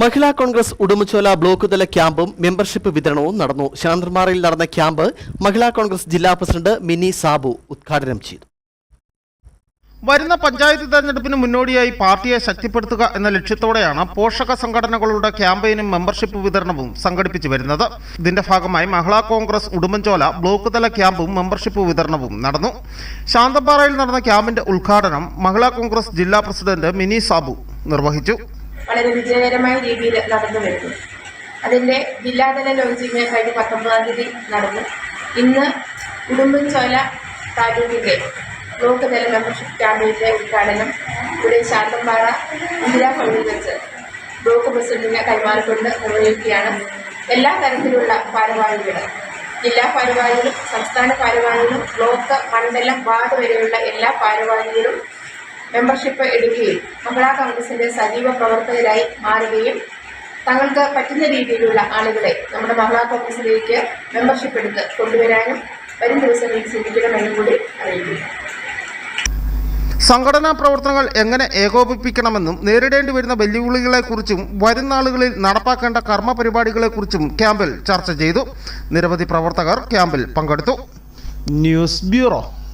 മഹിളാ Congress Udumbanchola block തല ക്യാമ്പും membership വിതരണവും നടന്നു. ശാന്തർമാറയിൽ നടന്ന ക്യാമ്പ് മഹിളാ കോൺഗ്രസ് ജില്ലാ പ്രസിഡന്റ് മിനി സാബു ഉദ്ഘാടനം ചെയ്തു. വരുന്ന പഞ്ചായത്ത് തെരഞ്ഞെടുപ്പിന് മുന്നോടിയായി പാർട്ടിയെ ശക്തിപ്പെടുത്തുക എന്ന ലക്ഷ്യത്തോടെയാണ് പോഷക സംഘടനകളുടെ ക്യാമ്പയിനും മെമ്പർഷിപ്പ് വിതരണവും സംഘടിപ്പിച്ചു വരുന്നത്. ഇതിന്റെ ഭാഗമായി മഹിളാ കോൺഗ്രസ് ഉടുമ്പൻചോല ബ്ലോക്ക് തല ക്യാമ്പും മെമ്പർഷിപ്പ് വിതരണവും നടന്നു. ശാന്തപാറയിൽ നടന്ന ക്യാമ്പിന്റെ ഉദ്ഘാടനം മഹിളാ കോൺഗ്രസ് ജില്ലാ പ്രസിഡന്റ് മിനി സാബു നിർവഹിച്ചു. വളരെ വിജയകരമായ രീതിയിൽ നടന്നു വരുന്നു. അതിന്റെ ജില്ലാതല ലോഞ്ചിങ് കഴിഞ്ഞ പത്തൊമ്പതാം തീയതി നടന്നു. ഇന്ന് ഉടുമ്പൻചോല താലൂക്കിന്റെ ബ്ലോക്ക് തല മെമ്പർഷിപ്പ് ക്യാമ്പിന്റെ ഉദ്ഘാടനം ഇവിടെ ശാന്തമ്പാറ ഇന്ദിരാ ഭവനിൽ വെച്ച് ബ്ലോക്ക് പ്രസിഡന്റിനെ കൈമാറിക്കൊണ്ട് നിർവഹിക്കുകയാണ്. എല്ലാ തരത്തിലുള്ള ഭാരവാഹികളും ജില്ലാ ഭാരവാഹികളും സംസ്ഥാന ഭാരവാഹികളും ബ്ലോക്ക് മണ്ഡലം വാർഡ് വരെയുള്ള എല്ലാ ഭാരവാഹികളും മെമ്പർഷിപ്പ് എടുക്കുകയും മഹിളാ കോൺഗ്രസിന്റെ സജീവ പ്രവർത്തകരായി മാറുകയും തങ്ങൾക്ക് പറ്റുന്ന രീതിയിലുള്ള ആളുകളെ നമ്മുടെ മഹിളാ കോൺഗ്രസിലേക്ക് മെമ്പർഷിപ്പ് എടുത്ത് കൊണ്ടുവരാനും വരും ദിവസങ്ങളിൽ ചിന്തിക്കണമെന്നും കൂടി അറിയിക്കുന്നു. സംഘടനാ പ്രവർത്തനങ്ങൾ എങ്ങനെ ഏകോപിപ്പിക്കണമെന്നും നേരിടേണ്ടി വരുന്ന വെല്ലുവിളികളെക്കുറിച്ചും വരും നാളുകളിൽ നടപ്പാക്കേണ്ട കർമ്മ പരിപാടികളെക്കുറിച്ചും ക്യാമ്പിൽ ചർച്ച ചെയ്തു. നിരവധി പ്രവർത്തകർ ക്യാമ്പിൽ പങ്കെടുത്തു. News bureau.